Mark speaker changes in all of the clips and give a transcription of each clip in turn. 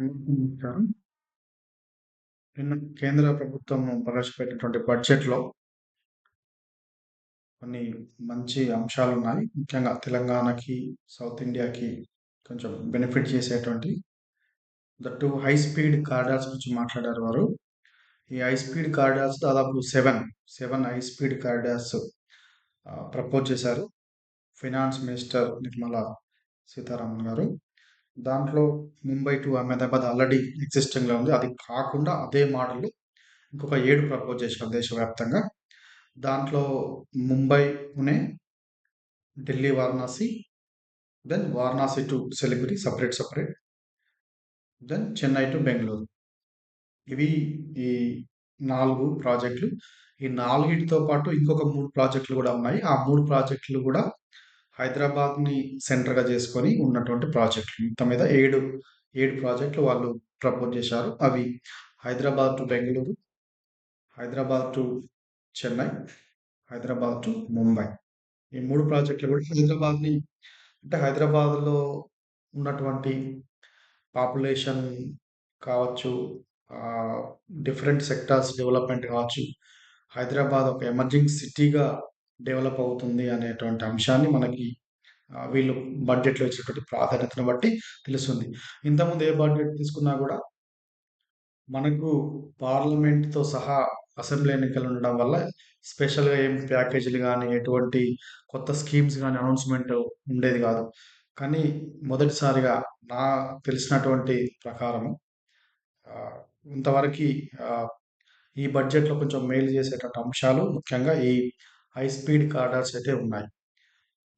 Speaker 1: నమస్కారం. నిన్న కేంద్ర ప్రభుత్వం ప్రవేశపెట్టినటువంటి బడ్జెట్‌లో కొన్ని మంచి అంశాలు ఉన్నాయి ముఖ్యంగా తెలంగాణకి, సౌత్ ఇండియాకి కొంచెం బెనిఫిట్ చేసేటువంటి the two high speed corridors గురించి మాట్లాడారు వారు. ఈ హై స్పీడ్ కారిడార్స్ దాదాపు 7, 7 హై స్పీడ్ కారిడార్స్ ప్రపోజ్ చేశారు. ఫైనాన్స్ మినిస్టర్ నిర్మలా సీతారామన్ గారు. దాంట్లో ముంబై టు అహ్మదాబాద్ ఆల్రెడీ ఎగ్జిస్టింగ్‌లో ఉంది. అది కాకుండా అదే మోడల్ ఇంకొక ఏడు ప్రపోజ్ చేశారు దేశవ్యాప్తంగా. దాంట్లో Mumbai, Pune, Delhi, Varanasi, then Varanasi to Siliguri separate separate then Chennai to Bengaluru ఇవి ఈ నాలుగు ప్రాజెక్టులు. ఈ నాలుగిటితో పాటు ఇంకొక మూడు ప్రాజెక్టులు కూడా ఉన్నాయి. ఆ మూడు ప్రాజెక్టులు కూడా హైదరాబాద్‌ని సెంటర్‌గా చేసుకొని ఉన్నటువంటి ప్రాజెక్టులు. మొత్తం మీద 7, 7 ప్రాజెక్టులు వాళ్ళు ప్రపోజ్ చేశారు. అవి Hyderabad to Bengaluru Hyderabad to Chennai, Hyderabad to Mumbai. ఈ మూడు ప్రాజెక్టులు కూడా హైదరాబాద్‌ని అంటే హైదరాబాద్‌లో ఉన్నటువంటి పాపులేషన్ కావచ్చు, డిఫరెంట్ సెక్టార్స్ డెవలప్‌మెంట్ కావచ్చు, హైదరాబాద్ ఒక ఎమర్జింగ్ సిటీగా డెవలప్ అవుతుంది అనేటువంటి అంశాన్ని మనకి వీళ్ళు బడ్జెట్‌లో ఇచ్చినటువంటి ప్రాధాన్యతను బట్టి తెలుస్తుంది. ఇంతకుముందు ఏ బడ్జెట్ తీసుకున్నా కూడా మనకు పార్లమెంట్‌తో సహా అసెంబ్లీ ఎన్నికలు ఉండడం వల్ల స్పెషల్‌గా ఏం ప్యాకేజీలు కానీ ఎటువంటి కొత్త స్కీమ్స్ కానీ అనౌన్స్‌మెంట్ ఉండేది కాదు కానీ మొదటిసారిగా నాకు తెలిసినటువంటి ప్రకారము ఇంతవరకు ఇంతవరకి ఈ బడ్జెట్‌లో కొంచెం మేలు చేసేటటువంటి అంశాలు ముఖ్యంగా ఈ హై స్పీడ్ కార్డర్స్ అయితే ఉన్నాయి.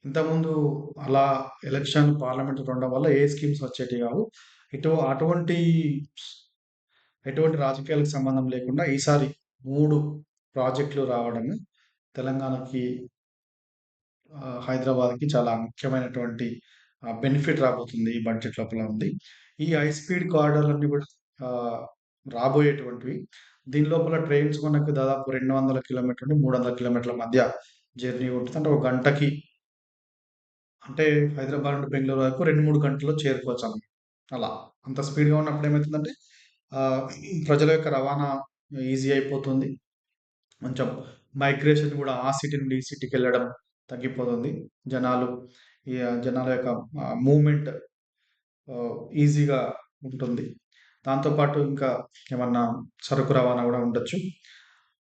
Speaker 1: ఇంతకుముందు అలా ఎలక్షన్ పార్లమెంట్ ఉండడం వల్ల ఏ స్కీమ్స్ వచ్చేటివి కావు ఇటు అటువంటి ఎటువంటి రాజకీయాలకు సంబంధం లేకుండా ఈసారి మూడు ప్రాజెక్టులు రావడమే తెలంగాణకి హైదరాబాద్‌కి చాలా ముఖ్యమైనటువంటి బెనిఫిట్ రాబోతుంది ఈ బడ్జెట్ లోపల ఉంది. ఈ హై స్పీడ్ కారిడార్‌లన్నీ కూడా రాబోయేటువంటివి. దీని లోపల ట్రైన్స్ మనకు దాదాపు రెండు వందల కిలోమీటర్ నుండి 300 కిలోమీటర్ల మధ్య జర్నీ ఉంటుంది. అంటే ఒక గంటకి అంటే హైదరాబాద్ నుండి బెంగళూరు వరకు 2, 3 గంటల్లో చేరుకోవచ్చనమాట. అలా. అంత స్పీడ్‌గా ఉన్నప్పుడు ఏమవుతుందంటే ప్రజల యొక్క రవాణా ఈజీ అయిపోతుంది. కొంచెం మైగ్రేషన్ కూడా ఆ సిటీ నుండి ఈ సిటీకెళ్ళడం తగ్గిపోతుంది. జనాలు జనాల యొక్క మూమెంట్ ఈజీగా ఉంటుంది. దాంతోపాటు ఇంకా ఏమన్నా సరుకు రవాణా కూడా ఉండొచ్చు.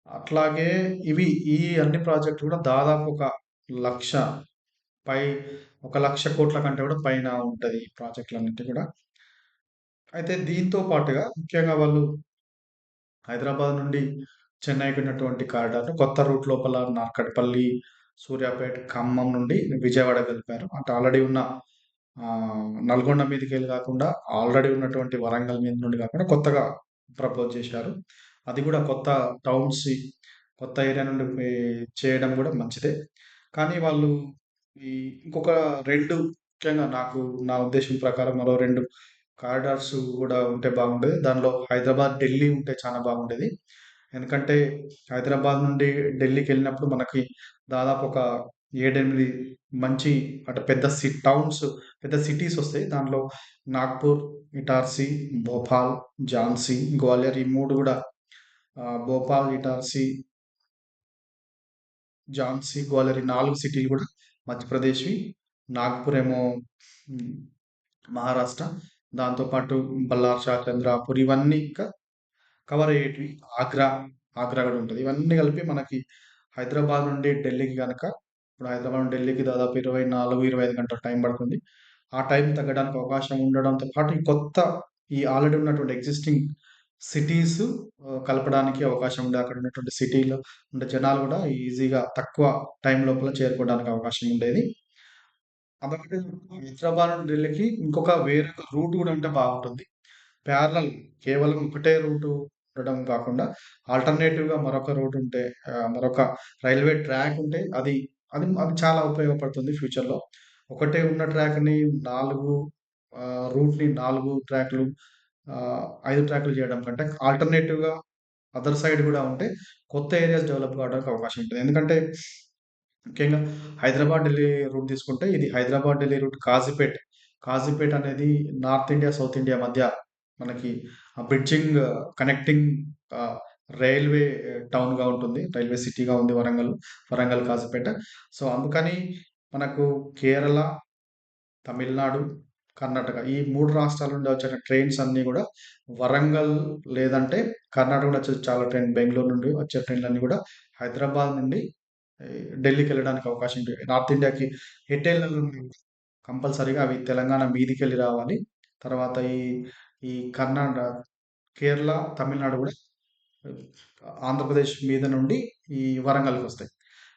Speaker 1: అట్లాగే ఇవి ఈ అన్ని ప్రాజెక్టులు కూడా దాదాపు ఒక లక్ష పై ఒక లక్ష కోట్ల కంటే కూడా పైన ఉంటుంది ఈ ప్రాజెక్టులన్నిటి కూడా అయితే దీంతో పాటుగా ముఖ్యంగా వాళ్ళు హైదరాబాద్ నుండి చెన్నైకి ఉన్నటువంటి కారిడార్‌ను కొత్త రూట్ లోపల నార్కట్పల్లి, సూర్యాపేట, ఖమ్మం నుండి విజయవాడ కలిపారు. అంటే ఆల్రెడీ ఉన్న నల్గొండ నల్గొండ మీదికెళ్ళి కాకుండా ఆల్రెడీ ఉన్నటువంటి వరంగల్ మీద నుండి కాకుండా కొత్తగా ప్రపోజ్ చేశారు. అది కూడా కొత్త టౌన్స్ కొత్త ఏరియా నుండి చేయడం కూడా మంచిదే. కానీ వాళ్ళు ఈ ఇంకొక రెండు ముఖ్యంగా నాకు నా ఉద్దేశం ప్రకారం మరో రెండు కారిడార్స్ కూడా ఉంటే బాగుండేది. దానిలో హైదరాబాద్, ఢిల్లీ ఉంటే చాలా బాగుండేది. ఎందుకంటే హైదరాబాద్ నుండి ఢిల్లీకి వెళ్ళినప్పుడు మనకి దాదాపు ఒక 7, 8 మంచి అంటే పెద్ద సి టౌన్స్ పెద్ద సిటీస్ వస్తాయి. దాంట్లో నాగ్‌పూర్, ఇటార్సీ, భోపాల్, ఝాన్సీ, గ్వాలియర్ ఈ మూడు కూడా భోపాల్, ఇటార్సీ ఝాన్సీ, గ్వాలియర్ ఈ నాలుగు సిటీలు కూడా మధ్యప్రదేశ్‌వి. నాగ్‌పూర్ ఏమో మహారాష్ట్ర. దాంతో పాటు బల్లార్షా, చంద్రాపూర్ ఇవన్నీ ఇంకా కవర్ అయ్యేటివి. ఆగ్రా, ఆగ్రా కూడా ఉంటుంది ఇవన్నీ కలిపి మనకి హైదరాబాద్ నుండి ఢిల్లీకి కనుక ఇప్పుడు హైదరాబాద్ ఢిల్లీకి దాదాపు 24, 25 గంటల టైం పడుతుంది. ఆ టైం తగ్గడానికి అవకాశం ఉండడంతో పాటు ఈ కొత్త ఈ ఆల్రెడీ ఉన్నటువంటి ఎగ్జిస్టింగ్ సిటీస్ కలపడానికి అవకాశం ఉండే అక్కడ ఉన్నటువంటి సిటీలో ఉండే జనాలు కూడా ఈజీగా తక్కువ టైం లోపల చేరుకోవడానికి అవకాశం ఉండేది. అదొకటి హైదరాబాద్ నుండి ఢిల్లీకి ఇంకొక వేరొక రూట్ కూడా ఉంటే బాగుంటుంది. ప్యారలల్ కేవలం ఒకటే రూటు ఉండడం కాకుండా ఆల్టర్‌నేటివ్‌గా మరొక రూట్ ఉంటే మరొక రైల్వే ట్రాక్ ఉంటే అది అది అది చాలా ఉపయోగపడుతుంది ఫ్యూచర్‌లో. ఒకటే ఉన్న ట్రాక్‌ని నాలుగు రూట్‌ని నాలుగు ట్రాక్‌లు ఐదు ట్రాక్‌లు చేయడం కంటే ఆల్టర్‌నేటివ్‌గా అదర్ సైడ్ కూడా ఉంటే కొత్త ఏరియాస్ డెవలప్ కావడానికి అవకాశం ఉంటుంది ఎందుకంటే ముఖ్యంగా హైదరాబాద్, ఢిల్లీ రూట్ తీసుకుంటే ఇది హైదరాబాద్, ఢిల్లీ రూట్ కాజీపేట్. కాజీపేట్ అనేది నార్త్ ఇండియా, సౌత్ ఇండియా మధ్య మనకి బ్రిడ్జింగ్ కనెక్టింగ్ రైల్వే టౌన్‌గా ఉంటుంది. రైల్వే సిటీగా ఉంది వరంగల్. వరంగల్, కాసుపేట సో, అందుకని మనకు కేరళ, తమిళనాడు, కర్ణాటక ఈ మూడు రాష్ట్రాల నుండి వచ్చిన ట్రైన్స్ అన్నీ కూడా వరంగల్ లేదంటే కర్ణాటక నుండి వచ్చే చాలా ట్రైన్ బెంగళూరు నుండి వచ్చే ట్రైన్‌లన్నీ కూడా హైదరాబాద్ నుండి ఢిల్లీకి వెళ్ళడానికి అవకాశం ఉంటుంది. నార్త్ ఇండియాకి ఎటెళ్ళాలన్నా కంపల్సరీగా అవి తెలంగాణ మీదికెళ్ళి రావాలి. తర్వాత ఈ ఈ కర్ణాటక కేరళ, తమిళనాడు కూడా ఆంధ్రప్రదేశ్ మీద నుండి ఈ వరంగల్కి వస్తాయి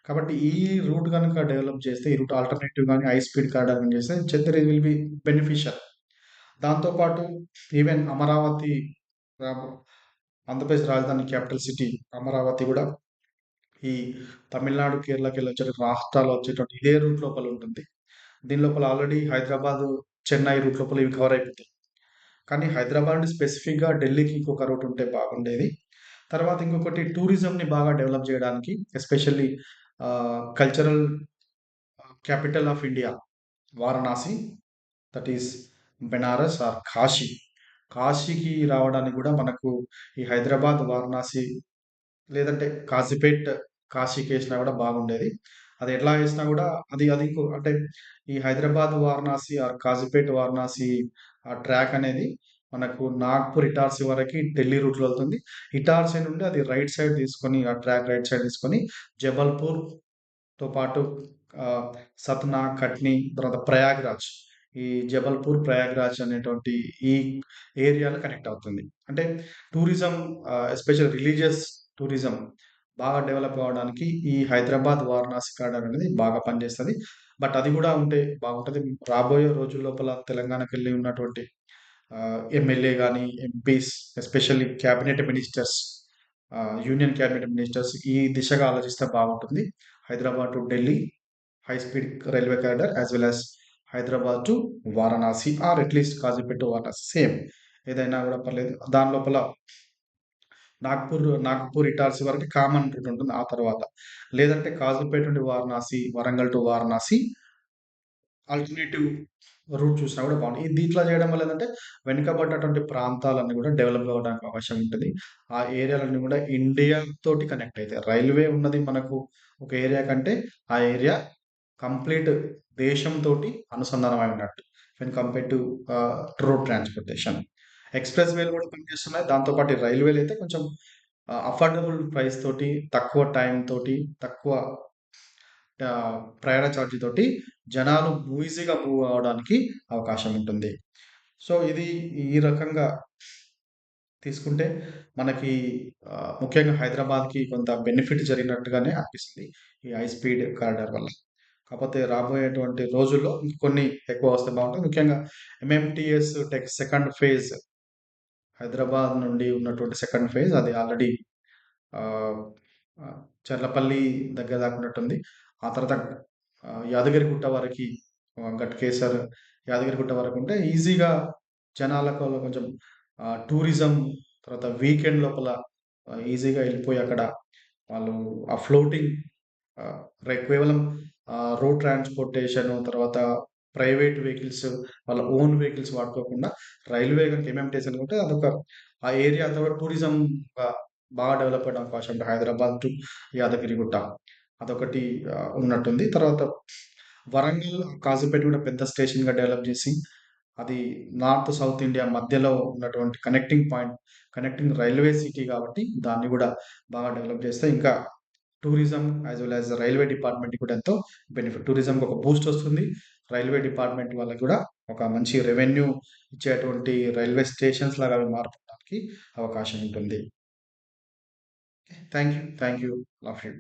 Speaker 1: కాబట్టి ఈ రూట్ కనుక డెవలప్ చేస్తే ఈ రూట్ ఆల్టర్‌నేటివ్ కానీ హై స్పీడ్ కార్డ్ కానీ చేస్తే చెత్త ఇట్ విల్ బి బెనిఫిషియల్. దాంతో పాటు ఈవెన్ అమరావతి ఆంధ్రప్రదేశ్ రాజధాని క్యాపిటల్ సిటీ అమరావతి కూడా ఈ తమిళనాడు, కేరళకి కేరళకెళ్ళొచ్చే రాష్ట్రాలు వచ్చేటువంటి ఇదే రూట్ లోపల ఉంటుంది. దీని లోపల ఆల్రెడీ హైదరాబాద్ చెన్నై రూట్ లోపల ఇవి కవర్ అయిపోతాయి. కానీ హైదరాబాద్ నుండి స్పెసిఫిక్‌గా ఢిల్లీకి ఇంకొక రూట్ ఉంటే బాగుండేది. తర్వాత ఇంకొకటి టూరిజంని బాగా డెవలప్ చేయడానికి especially cultural capital of India Varanasi that is Benaras or Kashi. కాశీకి రావడానికి కూడా మనకు ఈ హైదరాబాద్, వారణాసి లేదంటే కాజీపేట్, కాశీకేసినా కూడా బాగుండేది. అది ఎట్లా వేసినా కూడా అది అది ఇంకో అంటే ఈ హైదరాబాద్, వారణాసి ఆర్ కాజీపేట్, వారణాసి ఆ ట్రాక్ అనేది మనకు నాగ్‌పూర్, ఇటార్సీ వరకు ఢిల్లీ రూట్‌లో వెళ్తుంది. ఇటార్సీ నుండి అది రైట్ సైడ్ తీసుకొని ఆ ట్రాక్ రైట్ సైడ్ తీసుకొని జబల్పూర్‌తో పాటు సత్నా, కట్నీ తర్వాత ప్రయాగ్‌రాజ్. ఈ జబల్పూర్, ప్రయాగ్‌రాజ్ అనేటువంటి ఈ ఏరియాలో కనెక్ట్ అవుతుంది. అంటే టూరిజం ఎస్పెషల్ రిలీజియస్ టూరిజం బాగా డెవలప్ అవ్వడానికి ఈ హైదరాబాద్, వారణాసి కారిడార్ అనేది బాగా పనిచేస్తుంది బట్ అది కూడా ఉంటే బాగుంటుంది రాబోయే రోజుల లోపల తెలంగాణకి వెళ్ళి ఉన్నటువంటి ఎమ్మెల్యే కానీ MPs especially cabinet ministers union cabinet ministers ఈ దిశగా ఆలోచిస్తే బాగుంటుంది. Hyderabad to Delhi high speed railway corridor as well as Hyderabad to Varanasi or at least Kazipet to Varanasi same ఏదైనా కూడా పర్లేదు. దాని లోపల నాగ్‌పూర్, నాగ్‌పూర్, ఇటార్సీ వరకు కామన్ రూట్ ఉంటుంది. ఆ తర్వాత లేదంటే కాజీపేట నుండి Varanasi, Warangal to Varanasi alternative route చూసినా కూడా బాగుంది దీంట్లో చేయడం వల్ల ఏంటంటే వెనుకబడ్డటువంటి ప్రాంతాలన్నీ కూడా డెవలప్ అవ్వడానికి అవకాశం ఉంటుంది ఆ ఏరియాలన్నీ కూడా ఇండియా తోటి కనెక్ట్ అవుతాయి రైల్వే ఉన్నది మనకు ఒక ఏరియా కంటే ఆ ఏరియా కంప్లీట్ దేశంతోటి అనుసంధానమై ఉన్నట్టు. When compare to road transportation. Express వేలు కూడా పనిచేస్తున్నాయి. దాంతోపాటు రైల్వేలు అయితే కొంచెం అఫోర్డబుల్ ప్రైస్ తోటి, తక్కువ టైం తోటి, తక్కువ ప్రయాణ ఛార్జీ తోటి జనాలు ఈజీగా మూవ్ అవ్వడానికి అవకాశం ఉంటుంది. సో, ఇది ఈ రకంగా తీసుకుంటే మనకి ముఖ్యంగా హైదరాబాద్‌కి కొంత బెనిఫిట్ జరిగినట్టుగానే అనిపిస్తుంది. ఈ హై స్పీడ్ కారిడార్ వల్ల. కాకపోతే రాబోయేటువంటి రోజుల్లో కొన్ని ఎక్కువ వస్తే బాగుంటుంది ముఖ్యంగా MMTS tech second phase Hyderabad నుండి ఉన్నటువంటి సెకండ్ ఫేజ్ అది ఆల్రెడీ చర్లపల్లి దగ్గర దాకా ఉన్నట్టుంది. ఆ తర్వాత యాదగిరిగుట్ట వరకి ఆహ్, గట్కేసర్, యాదగిరిగుట్ట వరకుంటే ఈజీగా జనాలకు కొంచెం టూరిజం తర్వాత వీకెండ్ లోపల ఈజీగా వెళ్ళిపోయి అక్కడ వాళ్ళు ఆ ఫ్లోటింగ్ రే కేవలం రోడ్ ట్రాన్స్‌పోర్టేషన్ తర్వాత ప్రైవేట్ వెహికల్స్ వాళ్ళ ఓన్ వెహికల్స్ వాడుకోకుండా రైల్వే గనుక ఎంఎంటీఎస్ అనుకుంటే అదొక ఆ ఏరియా అంతా కూడా టూరిజం బాగా డెవలప్ అవ్వడానికి అవకాశం ఉంటుంది హైదరాబాద్ టు యాదగిరిగుట్ట. అదొకటి ఉన్నట్టుంది. తర్వాత వరంగల్, కాజీపేట కూడా పెద్ద స్టేషన్‌గా డెవలప్ చేసి అది నార్త్, సౌత్ ఇండియా మధ్యలో ఉన్నటువంటి connecting point, connecting railway city కాబట్టి దాన్ని కూడా బాగా డెవలప్ చేస్తే ఇంకా tourism as well as railway department కూడా ఎంతో బెనిఫిట్. టూరిజంకి ఒక బూస్ట్ వస్తుంది. రైల్వే డిపార్ట్‌మెంట్ వాళ్ళకి కూడా ఒక మంచి రెవెన్యూ ఇచ్చేటువంటి రైల్వే స్టేషన్స్ లాగా అవి అవకాశం ఉంటుంది. Thank you. Thank you. Love you.